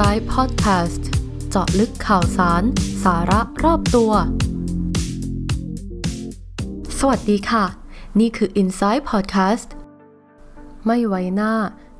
Inside Podcast เจาะลึกข่าวสาร สาระรอบตัว สวัสดีค่ะ นี่คือ Inside Podcast ไม่ไว้หน้า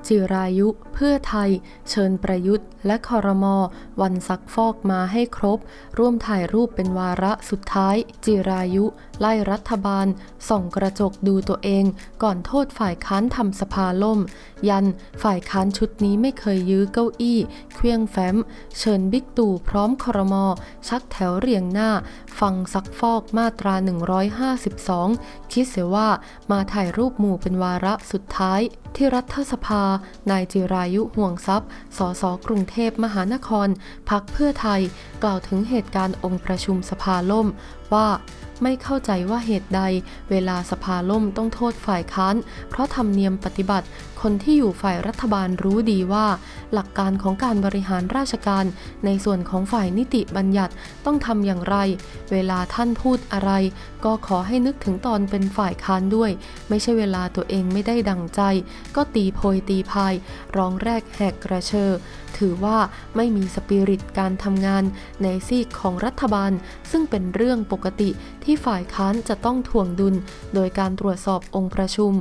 จิรายุ พื่อไทย เชิญประยุทธ์ และคอรมอวันซักฟอกมาให้ครบ ร่วมถ่ายรูปเป็นวาระสุดท้าย จิรายุ ไล่รัฐบาล ส่องกระจกดูตัวเอง ก่อนโทษฝ่ายค้านทำสภาล่ม ยันฝ่ายค้านชุดนี้ไม่เคยยื้อเก้าอี้เคลี้ยงแฟ้ม เชิญบิ๊กตู่พร้อมคอรมอชักแถวเรียงหน้า ฟังซักฟอกมาตรา 152 คิดเสียว่ามาถ่ายรูปหมู่เป็นวาระสุดท้าย ที่รัฐสภานายจิรายุห่วงทรัพย์ สสกรุงเทพมหานคร พักเพื่อไทย กล่าวถึงเหตุการณ์องค์ประชุมสภาล่มว่า ไม่เข้าใจว่าเหตุใด เวลาสภาล่มต้องโทษฝ่ายค้าน เพราะธรรมเนียมปฏิบัติ คนที่อยู่ฝ่ายรัฐบาลรู้ดีว่า หลักการของการบริหารราชการ ในส่วนของฝ่ายนิติบัญญัติต้องทำอย่างไร เวลาท่านพูดอะไร ก็ขอให้นึกถึงตอนเป็นฝ่ายค้านด้วย ไม่ใช่เวลาตัวเองไม่ได้ดังใจ ก็ตีโพยตีพายร้องแรกแหกกระเชอถือว่าไม่มีสปิริตการทำงานในซีกของรัฐบาล ซึ่งเป็นเรื่องปกติที่ฝ่ายค้านจะต้องถ่วงดุล โดยการตรวจสอบองค์ประชุม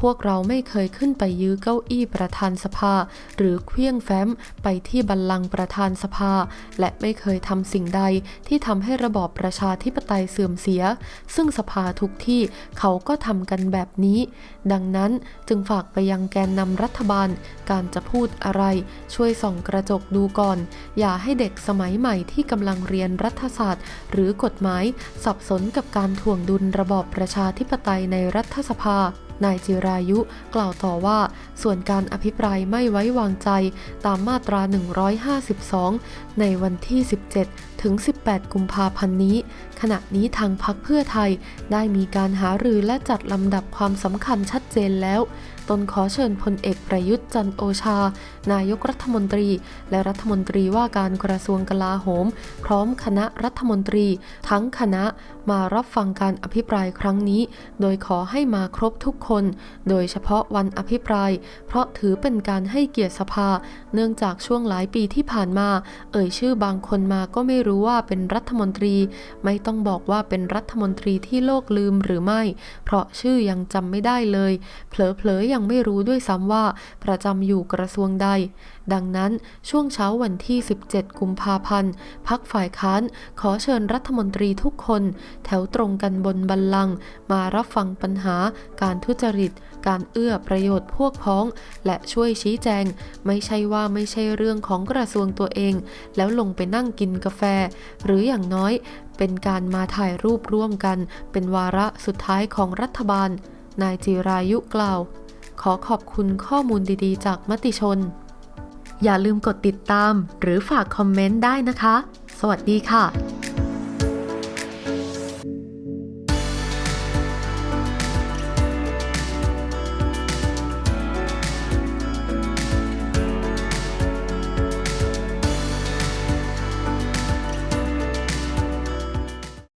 พวกเราไม่เคยขึ้นไปยื้อเก้าอี้ประธานสภา หรือเคลี้ยงแฟ้มไปที่บัลลังก์ประธานสภา และไม่เคยทำสิ่งใดที่ทำให้ระบอบประชาธิปไตยเสื่อมเสีย ซึ่งสภาทุกที่เขาก็ทำกันแบบนี้ ดังนั้นจึงฝากไปยังแกนนำรัฐบาล การจะพูดอะไร ช่วยส่องกระจกดูก่อน อย่าให้เด็กสมัยใหม่ที่กำลังเรียนรัฐศาสตร์ หรือกฎหมายสับสนกับการถ่วงดุลระบอบประชาธิปไตยในรัฐสภา นายจิรายุกล่าวต่อว่า ส่วนการอภิปรายไม่ไว้วางใจตามมาตรา 152 ในวันที่ 17 ถึง 18 กุมภาพันธ์นี้ ขณะนี้ทางพักเพื่อไทยได้มีการหารือและจัดลำดับความสำคัญชัดเจนแล้วตนขอเชิญพลเอกประยุทธ์จันโอชา นายกรัฐมนตรี และรัฐมนตรีว่าการกระทรวงกลาโหม พร้อมคณะรัฐมนตรี ทั้งคณะมารับฟังการอภิปรายครั้งนี้ โดยขอให้มาครบทุกคน โดยเฉพาะวันอภิปราย เพราะถือเป็นการให้เกียรติสภา เนื่องจากช่วงหลายปีที่ผ่านมา เอ่ยชื่อบางคนมาก็ไม่รู้ว่าเป็นรัฐมนตรี ไม่ต้องบอกว่าเป็นรัฐมนตรีที่โลกลืมหรือไม่ เพราะชื่อยังจำไม่ได้เลย เผลอๆยังไม่รู้ด้วยซ้ำว่า ประจำอยู่กระทรวงใด ดังนั้นช่วงเช้าวันที่ 17 กุมภาพันธ์พักฝ่ายค้านขอเชิญรัฐมนตรีทุกคน แถวตรงกันบนบัลลังก์มารับฟังปัญหา การทุจริต การเอื้อประโยชน์พวกพ้อง และช่วยชี้แจง ไม่ใช่ว่าไม่ใช่เรื่องของกระทรวงตัวเอง แล้วลงไปนั่งกินกาแฟ หรืออย่างน้อย เป็นการมาถ่ายรูปร่วมกัน เป็นวาระสุดท้ายของรัฐบาล นายจิรายุกล่าว ขอขอบคุณข้อมูลดีๆ จากมติชน อย่าลืมกดติดตาม หรือฝากคอมเมนต์ได้นะคะ สวัสดีค่ะ